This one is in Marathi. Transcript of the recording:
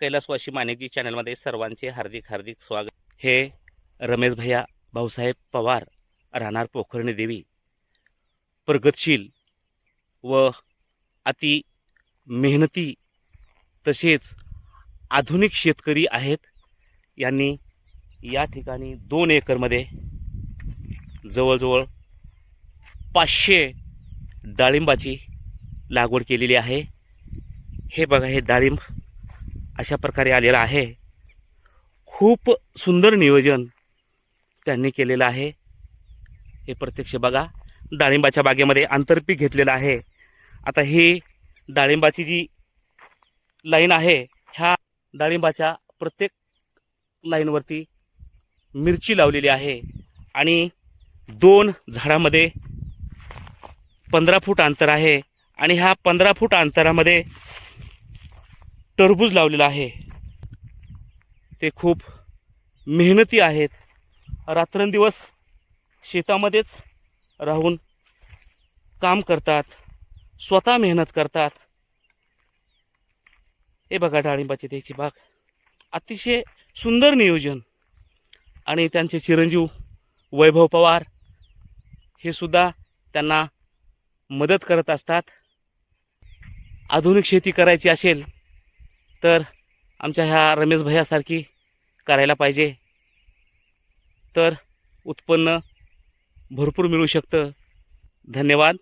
कैलासवाशी माणिकजी चॅनलमध्ये सर्वांचे हार्दिक हार्दिक स्वागत. हे रमेश भैया भाऊसाहेब पवार राहणार पोखरणी देवी. प्रगतशील व अति मेहनती तसेच आधुनिक शेतकरी आहेत. यांनी या ठिकाणी दोन एकरमध्ये जवळजवळ पाचशे डाळिंबाची लागवड केलेली आहे. हे बघा हे डाळिंब अशा प्रकारे आलेला आहे. खूप सुंदर नियोजन त्यांनी केलेलं आहे. हे प्रत्यक्ष बघा डाळिंबाच्या बागेमध्ये आंतरपीक घेतलेलं आहे. आता ही डाळिंबाची जी लाईन आहे ह्या डाळिंबाच्या प्रत्येक लाईनवरती मिरची लावलेली आहे आणि दोन झाडामध्ये पंधरा फूट अंतर आहे आणि ह्या पंधरा फूट अंतरामध्ये टरबूज लावलेलं आहे. ते खूप मेहनती आहेत. रात्रंदिवस शेतामध्येच राहून काम करतात. स्वतः मेहनत करतात. हे बघा डाळिंबाची त्याची बाग. अतिशय सुंदर नियोजन. आणि त्यांचे चिरंजीव वैभव पवार हे सुद्धा त्यांना मदत करत असतात. आधुनिक शेती करायची असेल तर आमच्या ह्या रमेश भैयासारखी करायला पाहिजे. तर उत्पन्न भरपूर मिळू शकतं. धन्यवाद.